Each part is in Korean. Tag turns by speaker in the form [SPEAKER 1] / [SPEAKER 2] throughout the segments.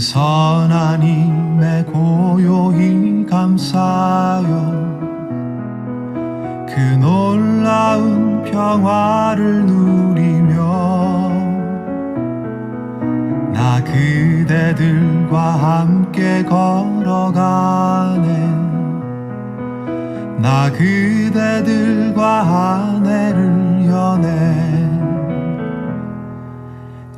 [SPEAKER 1] 그 선하님의 고요히 감사요 그 놀라운 평화를 누리며 나 그대들과 함께 걸어가네. 나 그대들과 하늘을 여네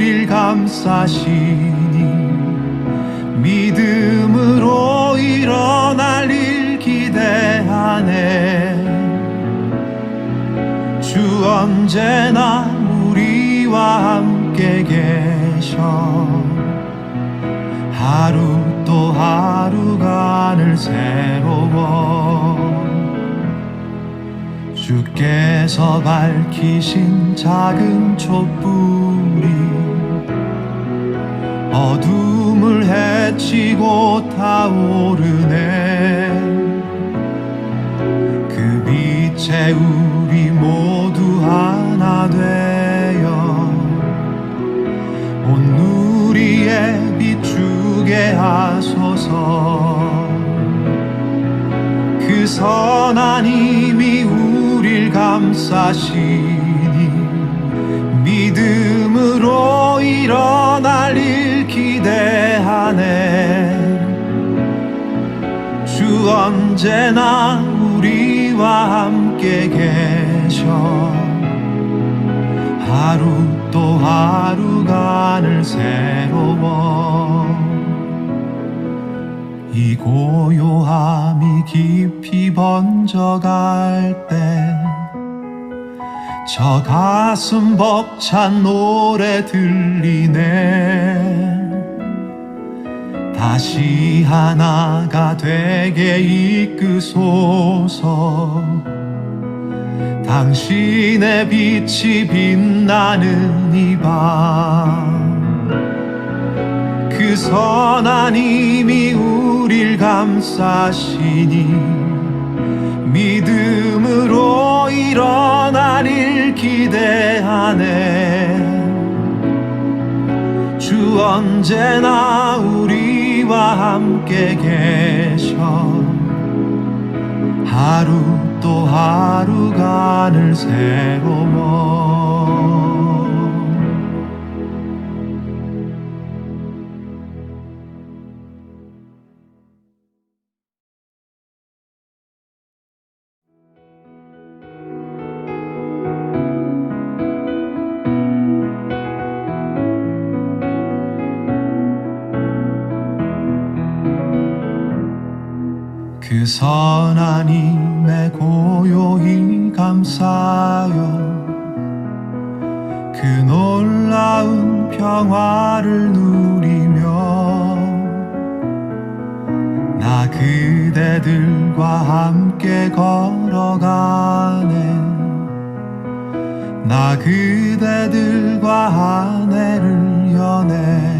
[SPEAKER 1] 릴 감싸시니 믿음으로 일어날 일 기대하네. 주 언제나 우리와 함께 계셔. 하루 또 하루간을 새로워. 주께서 밝히신 작은 촛불이 어둠을 헤치고 타오르네. 그 빛에 우리 모두 하나 되어 온 누리에 비추게 하소서. 그 선한 힘이 우릴 감싸시니 믿음으로 일어날 일 기대하네. 주 언제나 우리와 함께 계셔. 하루 또 하루간을 새로워. 이 고요함이 깊이 번져갈 때 저 가슴 벅찬 노래 들리네 다시 하나가 되게 이끄소서. 당신의 빛이 빛나는 이밤그 선한 힘이 우릴 감싸시니 믿음으로 일어날 일 기대하네. 주 언제나 우 리와 함께 계셔. 하루 또 하루 간을 새로워 그 힘에 고요히 감사요 그 놀라운 평화를 누리며 나 그대들과 함께 걸어가네. 나 그대들과 하늘을 여네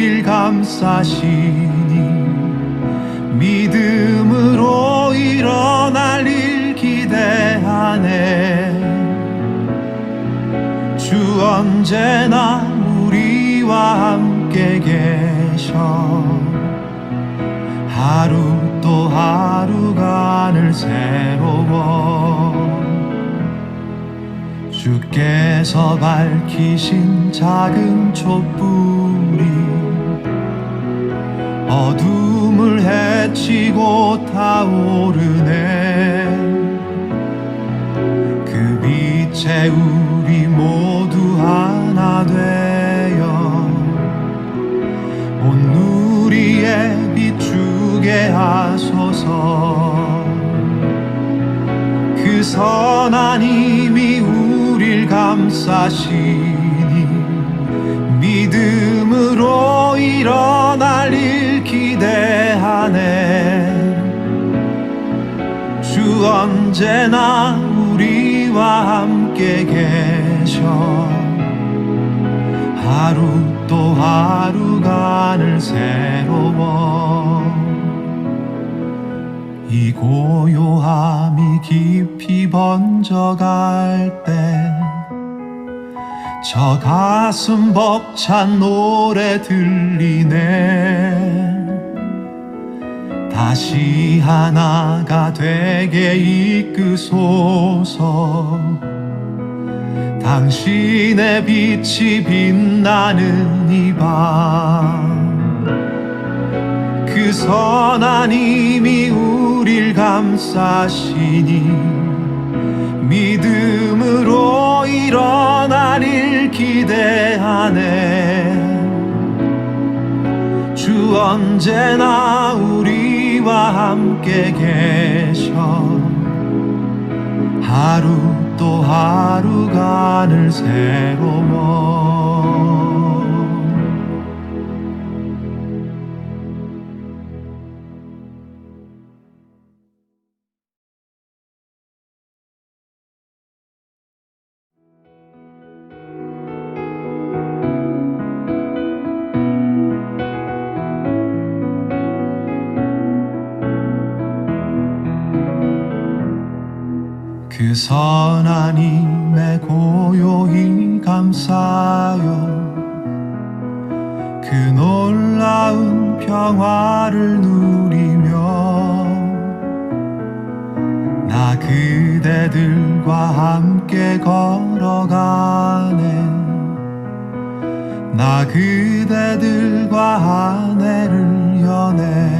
[SPEAKER 1] 릴 감싸시니 믿음으로 일어날 일 기대하네. 주 언제나 우리와 함께 계셔. 하루 또 하루간을 새로워. 주께서 밝히신 작은 촛불이 어둠을 헤치고 타오르네. 그 빛에 우리 모두 하나 되어 온 누리에 비추게 하소서. 그 선한 힘이 우릴 감싸시 언제나 우리와 함께 계셔. 하루 또 하루가 늘 새로워. 이 고요함이 깊이 번져갈 때 저 가슴 벅찬 노래 들리네 다시 하나가 되게 이끄소서. 당신의 빛이 빛나는 이밤그 선한 힘이 우릴 감싸시니 믿음으로 일어날 일 기대하네. 주 언제나 우리 와 함께 계셔. 하루 또 하루가 늘 새로워 그 힘에 고요히 감싸요 그 놀라운 평화를 누리며 나 그대들과 함께 걸어가네. 나 그대들과 한 해를 여네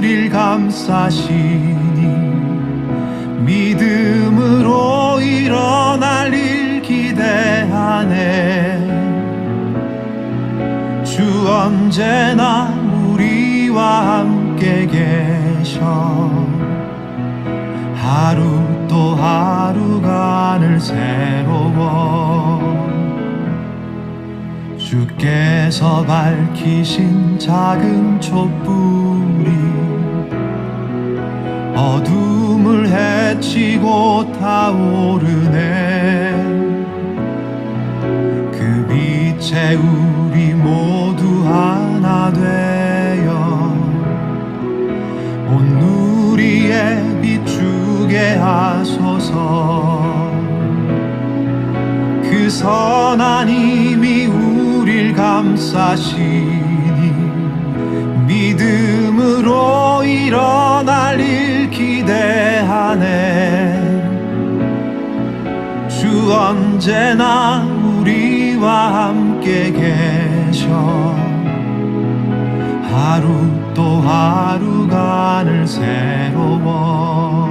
[SPEAKER 1] 릴 감싸시니 믿음으로 일어날 일 기대하네 주 언제나 우리와 함께 계셔. 하루 또 하루가 늘 새로워. 주께서 밝히신 작은 촛불이 어둠을 헤치고 타오르네. 그 빛에 우리 모두 하나 되어 온 누리에 비추게 하소서. 그 선한 힘이 우릴 감싸시 언제나 우리와 함께 계셔. 하루 또 하루가 늘 새로워.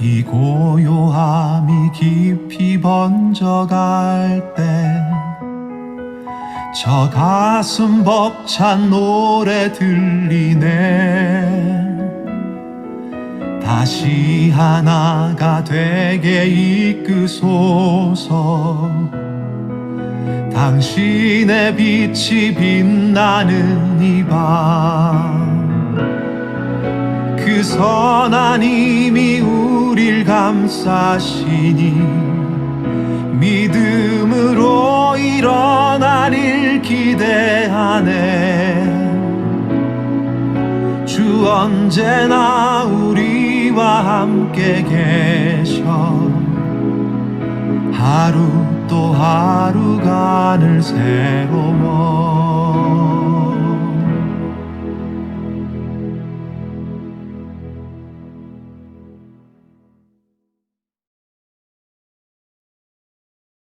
[SPEAKER 1] 이 고요함이 깊이 번져갈 때 저 가슴 벅찬 노래 들리네 다시 하나가 되게 이끄소서. 당신의 빛이 빛나는 이밤그 선한 힘이 우리 감싸시니 믿음으로 일어나릴 기대하네. 주 언제나 우리 와 함께 계셔. 하루 또 하루가 늘 새로워